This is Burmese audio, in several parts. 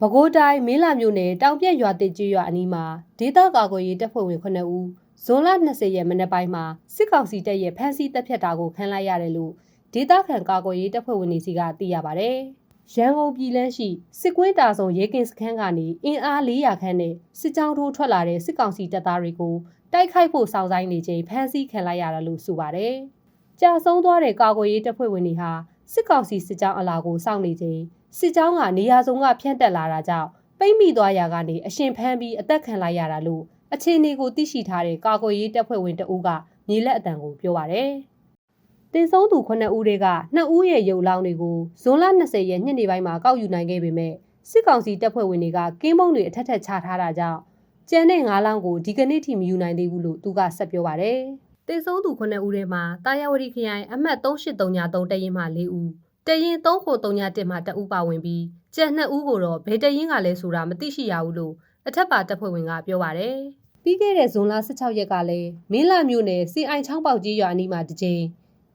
ပဲခူးတိုင်းမင်းလာမြို့နယ်တောင်ပြက်ရွာတစ်ကျွရွာအနီးမှာဒေသကာကွယ်ရေးတပ်ဖွဲ့ဝင်9ဦးဇွန်လ20ရက်မနေ့ပိုင်းမှာစစ်ကောင်စီတပ်ရဲ့ဖမ်းဆီးတပ်ဖြတ်တာကိုခံလိုက်ရတယ်လို့ဒေသခံကာကွယ်ရေးတပ်ဖွဲ့ဝင်တွေစီကသိရပါဗျ။ရန်ကုန်ပြည်လန်းရှိစစ်ကွင်းတာဆောင်ရဲကင်းစခန်းကနေအင်အား400ခန့်နဲ့စစ်ကြောင်းထိုးထွက်လာတဲ့စစ်ကောင်စီတပ်သားတွေကိုတိုက်ခိုက်ဖို့စောင့်ဆိုင်းနေချိန်ဖမ်းဆီးခံလိုက်ရတာလို့ဆိုပါတယ်။ကြာဆုံးသွားတဲ့ကာကွယ်ရေးတပ်ဖွဲ့ဝင်တွေဟာစစ်ကောင်စီစစ်ကြောင်းအလာကိုစောင့်နေချိန် စစ်ကြောင်းကနေရာစုံကဖြန့်တက်လာတာကြောင့်ပိတ်မိသွားရာကနေအရှင်ဖမ်းပြီးအသက်ခံလိုက်ရတာလို့အခြေအနေကိုသိရှိထားတဲ့ကာကွယ်ရေးတပ်ဖွဲ့ဝင်တအူးကမြေလက်အတံကိုပြောပါတယ်။တင်ဆုံးသူ9ဦးတွေက2ဦးရဲ့ရုပ်လောင်းတွေကိုဇွန်လ20ရက်ညနေပိုင်းမှာကောက်ယူနိုင်ခဲ့ပေမဲ့စစ်ကောင်စီတပ်ဖွဲ့ဝင်တွေကကင်းမုံတွေအထက်ထက်ချထားတာကြောင့်ကျန်တဲ့9လောင်းကိုဒီကနေ့ထိမယူနိုင်သေးဘူးလို့သူကဆက်ပြောပါတယ်။တင်ဆုံးသူ9ဦးထဲမှာတာယာဝတီခရိုင်အမှတ်3833တရင်မှ4ဦး တရင်3931မှ2ဦးပါဝင်ပြီးကျန်2ဦးကိုတော့ဘယ်တရင်ကလဲဆိုတာမသိရှိရဘူးလို့အထက်ပါတပ်ဖွဲ့ဝင်ကပြောပါတယ်။ပြီးခဲ့တဲ့ဇွန်လ16ရက်ကလည်းမင်းလာမြို့နယ်စီအိုင်ချောင်းပေါက်ကြီးရွာအနီးမှာတစ်ကြိမ်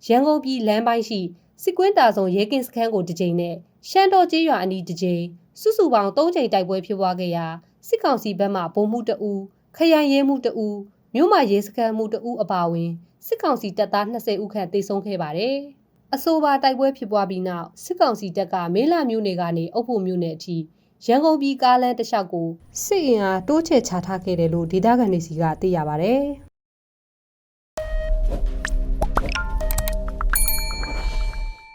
ရန်ကုန်ပြည်လမ်းပိုင်းရှိစစ်ကွင်းတာဆောင်ရဲကင်းစခန်းကိုတစ်ကြိမ်နဲ့ရှမ်းတော်ကြီးရွာအနီးတစ်ကြိမ်စုစုပေါင်း3ကြိမ်တိုက်ပွဲဖြစ်ပွားခဲ့ရာစစ်ကောင်စီဘက်မှဗုံမှုတအူခရိုင်ရဲမှုတအူမြို့မှာရဲစခန်းမှုတအူအပါအဝင်စစ်ကောင်စီတပ်သား20ဦးခန့်တေဆုံးခဲ့ပါတယ်။ အဆိုပါတိုက်ပွဲဖြစ်ပွားပြီးနောက်စစ်ကောင်စီတပ်ကမေလာမြို့နယ်ကနေအုပ်ဖို့မြို့နယ်အထိရန်ကုန်ပြည်ကားလမ်းတစ်လျှောက်ကိုစစ်အင်အားတိုးချဲ့ချထားခဲ့တယ်လို့ဒေသခံတွေစီကသိရပါဗျ။